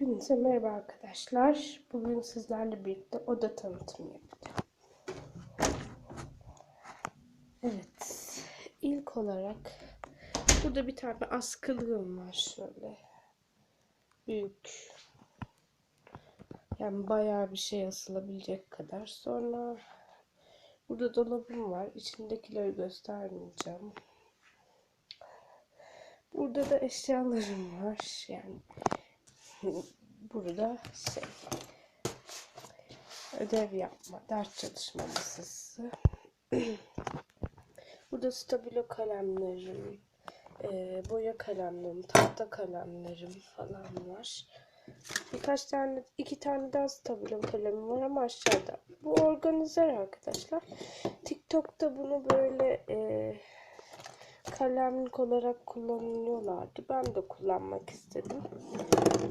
Hepinize merhaba arkadaşlar. Bugün sizlerle birlikte oda tanıtımı yapacağım. Evet. İlk olarak burada bir tane askılığım var şöyle. Büyük. Yani bayağı bir şey asılabilecek kadar. Sonra burada dolabım var. İçindekileri göstermeyeceğim. Burada da eşyalarım var. Yani burada şey ödev yapma, ders çalışma masası. burada stabilo kalemlerim, e, boya kalemlerim, tahta kalemlerim falan var. Birkaç tane, iki tane daha stabilo kalemim var ama aşağıda. Bu organizer arkadaşlar. TikTok'ta bunu böyle e, kalemlik olarak kullanıyorlardı. Ben de kullanmak istedim.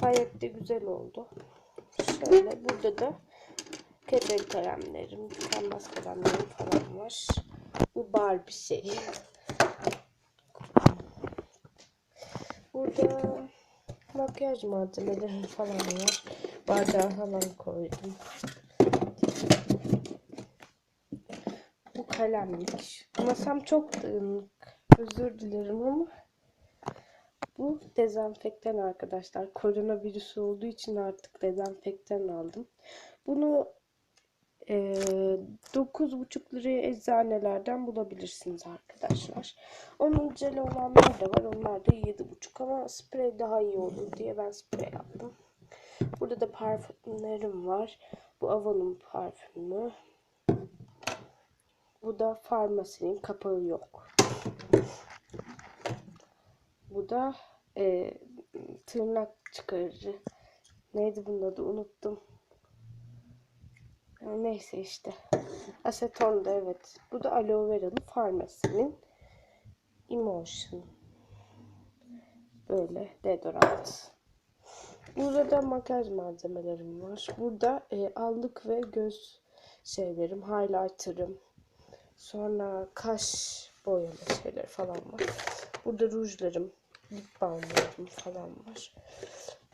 Gayet de güzel oldu. Şöyle burada da kepek kalemlerim, kanvas kalemlerim falan var. Bu Barbie şey. Burada makyaj malzemelerim falan var. Bardağı falan koydum. Bu kalemlik. Masam çok dağınık. Özür dilerim ama bu dezenfektan arkadaşlar. Koronavirüsü olduğu için artık dezenfektan aldım. Bunu e, 9,5 liraya eczanelerden bulabilirsiniz arkadaşlar. Onun jeli olanlar da var. Onlar da 7,5 ama sprey daha iyi olur diye ben sprey aldım. Burada da parfümlerim var. Bu Avon'un parfümü. Bu da farmasinin kapağı yok. Bu da e, tırnak çıkarıcı. Neydi bunun adı unuttum. Neyse işte. Aseton da evet. Bu da aloe veralı farmasinin emotion. Böyle deodorant. Burada da makyaj malzemelerim var. Burada e, allık ve göz şeylerim, highlighter'ım. Sonra kaş boyama şeyler falan var. Burada rujlarım, lip balmlarım falan var.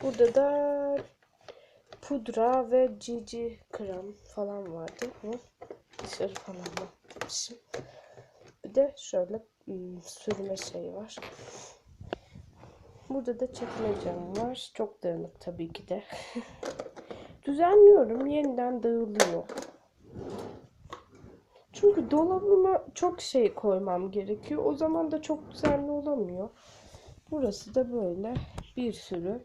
Burada da pudra ve cici krem falan vardı. Ama dışarı falan atmışım. Bir de şöyle ım, sürme şey var. Burada da çekmecem var. Çok dağınık tabii ki de. Düzenliyorum. Yeniden dağılıyor. Çünkü dolabıma çok şey koymam gerekiyor. O zaman da çok düzenli olamıyor. Burası da böyle bir sürü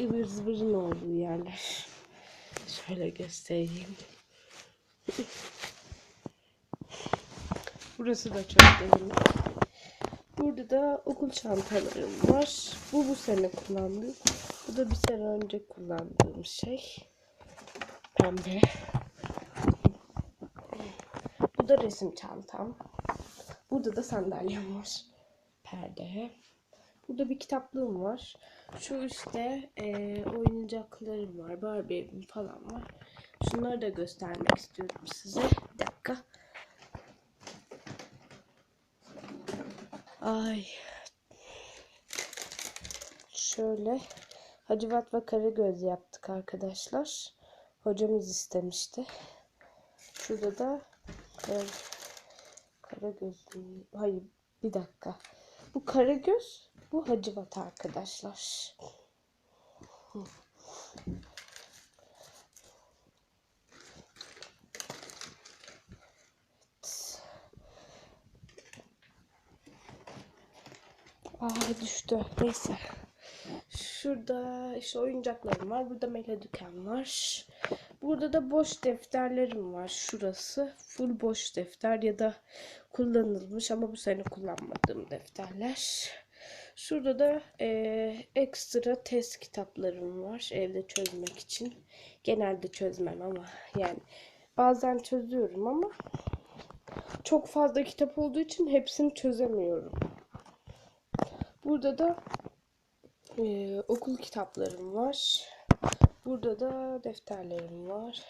ıvır zıvırın olduğu yerler. Şöyle göstereyim. Burası da çok derin. Burada da okul çantalarım var. Bu bu sene kullandığım. Bu da bir sene önce kullandığım şey. Pembe. Bu da resim çantam. Burada da sandalyem var. Perde. Burada bir kitaplığım var. Şu işte e, oyuncaklarım var. Barbie evim falan var. Şunları da göstermek istiyorum size. Bir dakika. Ay. Şöyle Hacivat ve Karagöz yaptık arkadaşlar. Hocamız istemişti. Şurada da Evet. Karagöz. Hayır bir dakika. Bu Karagöz, bu Hacivat arkadaşlar. Evet. Aa düştü. Neyse. Şurada işte oyuncaklarım var. Burada melodüken var. Burada da boş defterlerim var. Şurası full boş defter ya da kullanılmış ama bu sene kullanmadığım defterler. Şurada da e, ekstra test kitaplarım var evde çözmek için. Genelde çözmem ama yani bazen çözüyorum ama çok fazla kitap olduğu için hepsini çözemiyorum. Burada da e, okul kitaplarım var. Burada da defterlerim var.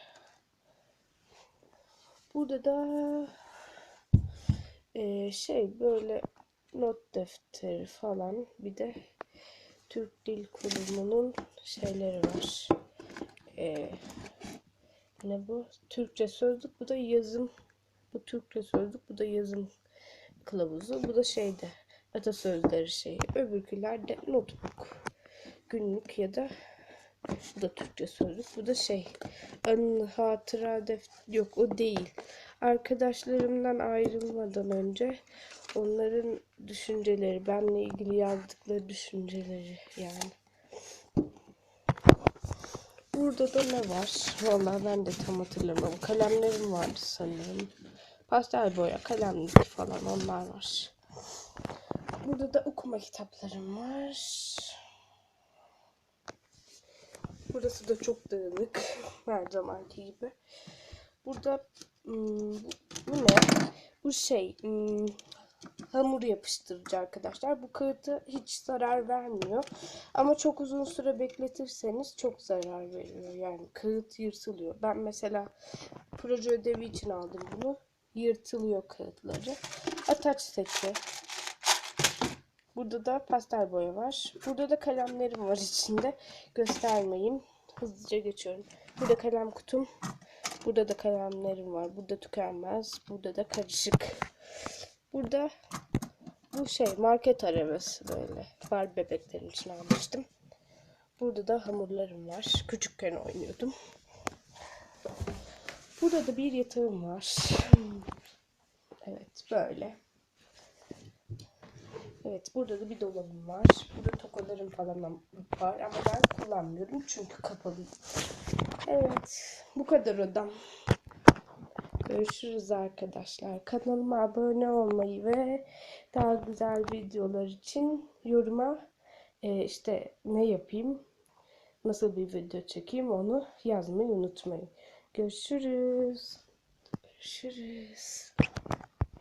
Burada da e, şey böyle not defteri falan bir de Türk Dil Kurumu'nun şeyleri var. Ee, ne bu? Türkçe sözlük. Bu da yazım. Bu Türkçe sözlük. Bu da yazım kılavuzu. Bu da şeyde atasözleri şeyi. Öbürküler de notebook. Günlük ya da bu da Türkçe sözlük. Bu da şey ön hatıra def yok o değil. Arkadaşlarımdan ayrılmadan önce onların düşünceleri, benle ilgili yazdıkları düşünceleri yani. Burada da ne var? Vallahi ben de tam hatırlamıyorum. Kalemlerim vardı sanırım. Pastel boya, kalemlik falan onlar var. Burada da okuma kitaplarım var. Burası da çok dağınık. Her zamanki gibi. Burada hmm, bu, ne? Bu şey hmm, hamur yapıştırıcı arkadaşlar. Bu kağıta hiç zarar vermiyor. Ama çok uzun süre bekletirseniz çok zarar veriyor. Yani kağıt yırtılıyor. Ben mesela proje ödevi için aldım bunu. Yırtılıyor kağıtları. Ataç seti. Burada da pastel boya var. Burada da kalemlerim var içinde. Göstermeyeyim. Hızlıca geçiyorum. Burada kalem kutum. Burada da kalemlerim var. Burada tükenmez. Burada da karışık. Burada bu şey market arabası böyle. Var bebeklerim için almıştım. Burada da hamurlarım var. Küçükken oynuyordum. Burada da bir yatağım var. Evet böyle. Evet burada da bir dolabım var. Burada tokalarım falan var ama ben kullanmıyorum çünkü kapalı. Evet bu kadar odam. Görüşürüz arkadaşlar. Kanalıma abone olmayı ve daha güzel videolar için yoruma e, işte ne yapayım, nasıl bir video çekeyim onu yazmayı unutmayın. Görüşürüz. Görüşürüz.